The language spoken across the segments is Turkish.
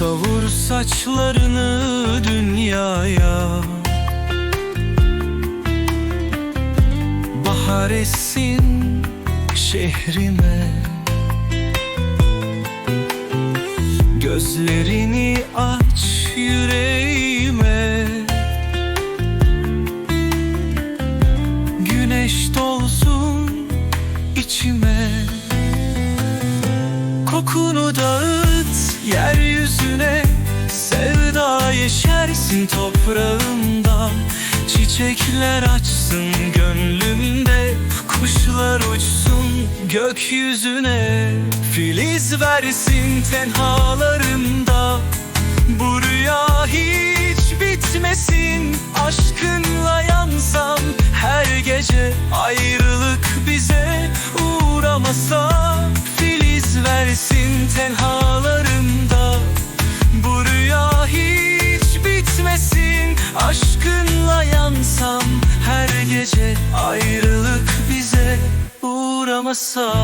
Savur saçlarını dünyaya. Bahar essin şehrime. Gözlerini aç yüreğime. Güneş dolsun içime. Kokunu dağıt yeşersin toprağımda Çiçekler açsın gönlümde Kuşlar uçsun gökyüzüne. Filiz versin tenhalarımda Bu rüya hiç bitmesin Aşkınla Aşkınla yansam her gece Ayrılık bize uğramasa.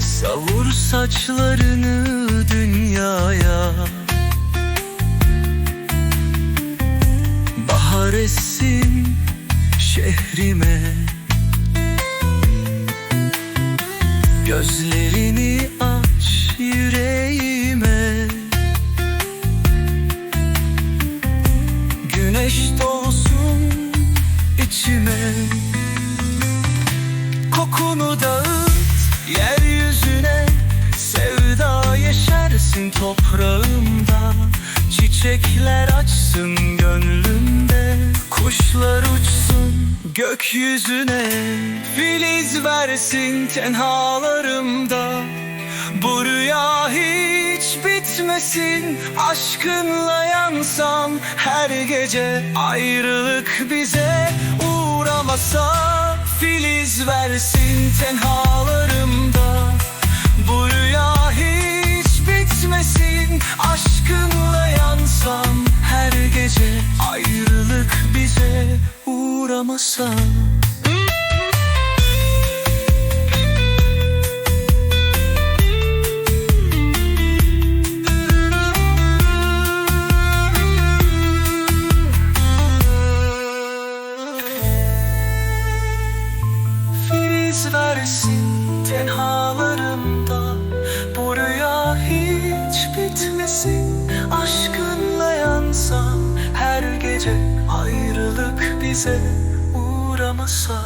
Savur saçlarını şehrime. Gözlerini aç yüreğime. Güneş doğsun içime. Kokunu dağıt Çiçekler açsın gönlümde Kuşlar uçsun gökyüzüne. Filiz versin tenhalarımda Bu rüya hiç bitmesin. Aşkınla yansam her gece Ayrılık bize uğramasa. Filiz versin tenhalarımda Bu rüya uğramasa Filiz versin tenhalarımda bize uğramasa